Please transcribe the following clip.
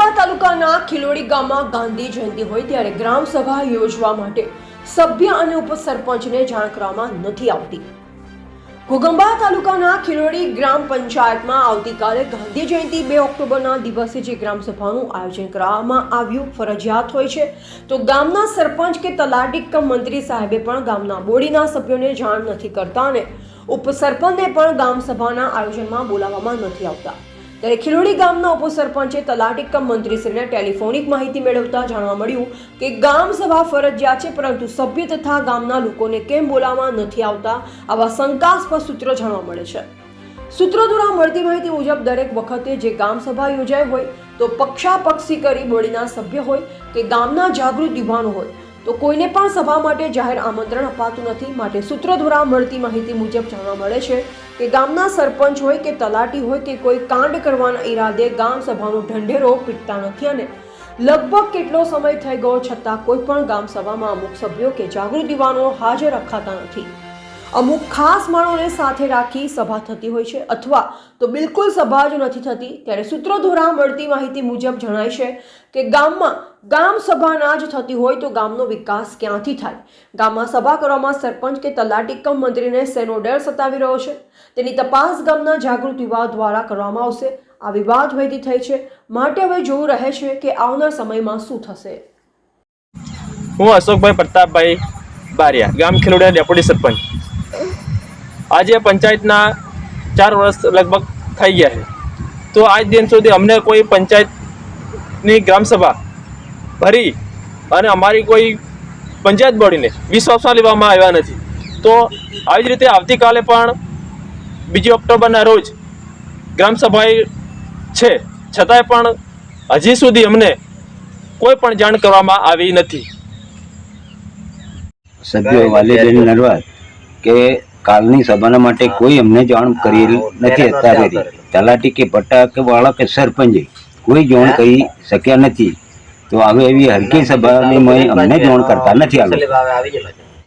તાલુકાના ખિલોડી ગામમાં ગાંધી જયંતિ હોય ત્યારે ગ્રામ યોજવા માટે સભ્ય અને ઉપસરપંચને જાણ કરવામાં નથી આવતી. ઘોગંબા તાલુકાના ખિલોડી ગ્રામ પંચાયતમાં આવતીકાલે ગાંધી જયંતિ બે ઓક્ટોબરના દિવસે જે ગ્રામ આયોજન કરવામાં આવ્યું, ફરજિયાત હોય છે. તો ગામના સરપંચ કે તલાટી કમ મંત્રી સાહેબે પણ ગામના બોડીના સભ્યોને જાણ નથી કરતા અને ઉપસરપંચને પણ ગામ સભાના આયોજનમાં બોલાવવામાં નથી આવતા. ત્યારે ખીલોડી ગામના ઉપસરપંચે તલાટી કમ મંત્રીશ્રીને ટેલિફોનિક માહિતી મેળવતા જાણવા મળ્યું કે ગામ સભા ફરજિયાત છે, પરંતુ સભ્ય તથા ગામના લોકોને કેમ બોલાવવા નથી આવતા, આવા શંકાસ્પદ સૂત્રો જાણવા મળે છે. સૂત્રો દ્વારા મળતી માહિતી મુજબ દરેક વખતે જે ગામ સભા યોજાય હોય, તો પક્ષાપક્ષી કરી બોડીના સભ્ય હોય કે ગામના જાગૃત યુવાનો હોય. તો કોઈને પણ સભા માટે જાહેર આમંત્રણ અપાતું નથી. માટે સૂત્ર દ્વારા મળતી માહિતી મુજબ જાણવા મળે છે કે ગામના સરપંચ હોય કે તલાટી હોય કે કોઈ કાંડ કરવાના ઈરાદે ગામ સભાનો ઢંઢેરો પીટતા નથી અને લગભગ કેટલો સમય થઈ ગયો છતાં કોઈ પણ ગામ સભામાં અમુક સભ્યો કે જાગૃત યુવાનો હાજર રખાતા નથી. અમુક ખાસ માણોને સાથે રાખી સભા થતી હોય છે અથવા તો બિલકુલ સભા જ નથી થતી. ત્યારે સૂત્રો દ્વારા મળતી માહિતી મુજબ જણાય છે કે ગામમાં ગામ સભા ના જ થતી હોય તો ગામનો વિકાસ ક્યાંથી થાય? ગામમાં સભા કરવામાં સરપંચ કે તલાટી કમ મંત્રીને શેનો ડર સતાવી રહ્યો છે? તેની તપાસ ગામના જાગૃત યુવા દ્વારા કરવામાં આવશે. આ વિવાદ વહેતી થઈ છે. માટે હવે જોવું રહે છે કે આવનાર સમયમાં શું થશે. હું અશોકભાઈ પ્રતાપભાઈ બારિયા, ગામ ખેલોડિયા ડેપ્યુટી સરપંચ. આજે પંચાયતના ચાર વર્ષ લગભગ થઈ ગયા છે. તો આજ દિન સુધી અમને કોઈ પંચાયતની ગ્રામસભા ભરી અને અમારી કોઈ પંચાયત બોડીને વિશ્વાસમાં લેવામાં આવ્યા નથી. તો આવી જ રીતે આવતીકાલે પણ બીજી ઓક્ટોબરના રોજ ગ્રામસભા છે. છતાંય પણ હજી સુધી અમને કોઈ પણ જાણ કરવામાં આવી નથી. સભ્યો વાલીબેન નરવાલ કે કાલની સભાના માટે કોઈ અમને જાણ કરેલ નથી અત્યારે તલાટી કે પટ્ટા કે વાળા કે સરપંચે કોઈ જાણ કરી શક્યા નથી. તો આવી એવી હલકી સભાની અમને જાણ કરતા નથી આ લોકો.